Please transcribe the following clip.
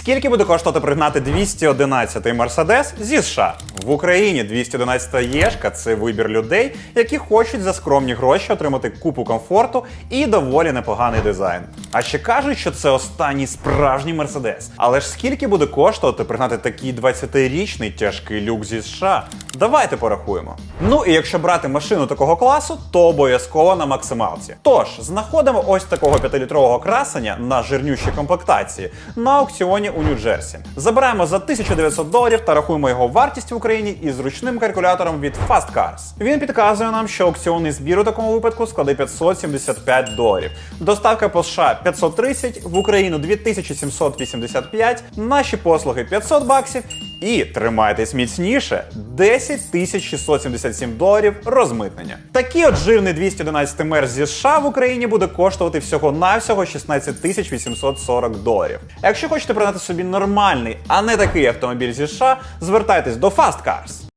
Скільки буде коштувати пригнати 211-й Мерседес зі США? В Україні 211 Єшка це вибір людей, які хочуть за скромні гроші отримати купу комфорту і доволі непоганий дизайн. А ще кажуть, що це останній справжній Мерседес. Але ж скільки буде коштувати пригнати такий 20-річний тяжкий люк зі США? Давайте порахуємо. Ну і якщо брати машину такого класу, то обов'язково на максималці. Тож, знаходимо ось такого 5-літрового красення на жирнющій комплектації на аукціоні у Нью-Джерсі. Забираємо за 1900 доларів та рахуємо його вартість в Україні із зручним калькулятором від Fast Cars. Він підказує нам, що аукціонний збір у такому випадку складе 575 доларів. Доставка по США 530, в Україну 2785, наші послуги 500 баксів. І тримайтесь міцніше 10 677 доларів розмитнення. Такий от жирний 211 мер зі США в Україні буде коштувати всього навсього 16 840 доларів. Якщо хочете придати собі нормальний, а не такий автомобіль зі США, звертайтесь до Fast Cars.